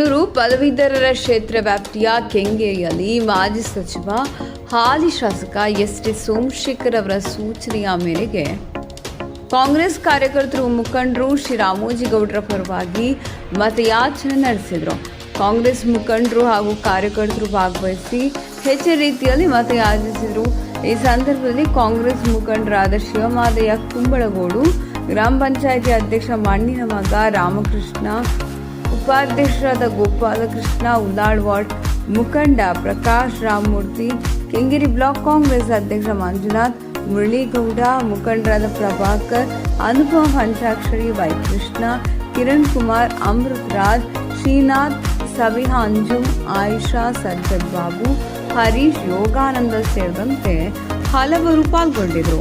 ಬೆಂಗಳೂರು ಪದವೀಧರರ ಕ್ಷೇತ್ರ ವ್ಯಾಪ್ತಿಯ ಕೆಂಗೇರಿಯಲ್ಲಿ ಮಾಜಿ ಸಚಿವ, ಹಾಲಿ ಶಾಸಕ ಎಸ್ ಟಿ ಸೋಮಶೇಖರ್ ಅವರ ಸೂಚನೆಯ ಮೇರೆಗೆ ಕಾಂಗ್ರೆಸ್ ಕಾರ್ಯಕರ್ತರು ಮುಖಂಡರು ಶ್ರೀ ರಾಮೋಜಿಗೌಡರ ಪರವಾಗಿ ಮತಯಾಚನೆ ನಡೆಸಿದರು. ಕಾಂಗ್ರೆಸ್ ಮುಖಂಡರು ಹಾಗೂ ಕಾರ್ಯಕರ್ತರು ಭಾಗವಹಿಸಿ ಹೆಚ್ಚಿನ ರೀತಿಯಲ್ಲಿ ಮತಯಾಚಿಸಿದರು. ಈ ಸಂದರ್ಭದಲ್ಲಿ ಕಾಂಗ್ರೆಸ್ ಮುಖಂಡರಾದ ಶಿವಮಾದಯ್ಯ ಕುಂಬಳಗೋಡು, ಗ್ರಾಮ ಪಂಚಾಯಿತಿ ಅಧ್ಯಕ್ಷ ಮಣ್ಣಿನ ಮಗ ರಾಮಕೃಷ್ಣ ಉಪಾಧ್ಯಕ್ಷರಾದ ಗೋಪಾಲಕೃಷ್ಣ ಉದಾಳ್ವಾಡ್, ಮುಖಂಡ ಪ್ರಕಾಶ್ ರಾಮಮೂರ್ತಿ, ಕೆಂಗೇರಿ ಬ್ಲಾಕ್ ಕಾಂಗ್ರೆಸ್ ಅಧ್ಯಕ್ಷ ಮಂಜುನಾಥ್, ಮುರಳೀಗೌಡ, ಮುಖಂಡರಾದ ಪ್ರಭಾಕರ್, ಅನುಪಮ ಪಂಚಾಕ್ಷರಿ ವೈ ಕೃಷ್ಣ ಕಿರಣ್ ಕುಮಾರ್ ಅಮೃತ್ ರಾಜ್ ಶ್ರೀನಾಥ್ ಸಬಿಹಾ ಅಂಜುಮ್ ಆಯಿಷಾ ಸಜ್ಜದ್ ಬಾಬು, ಹರೀಶ್ ಯೋಗಾನಂದ ಸೇರಿದಂತೆ ಹಲವರು ಪಾಲ್ಗೊಂಡಿದ್ದರು.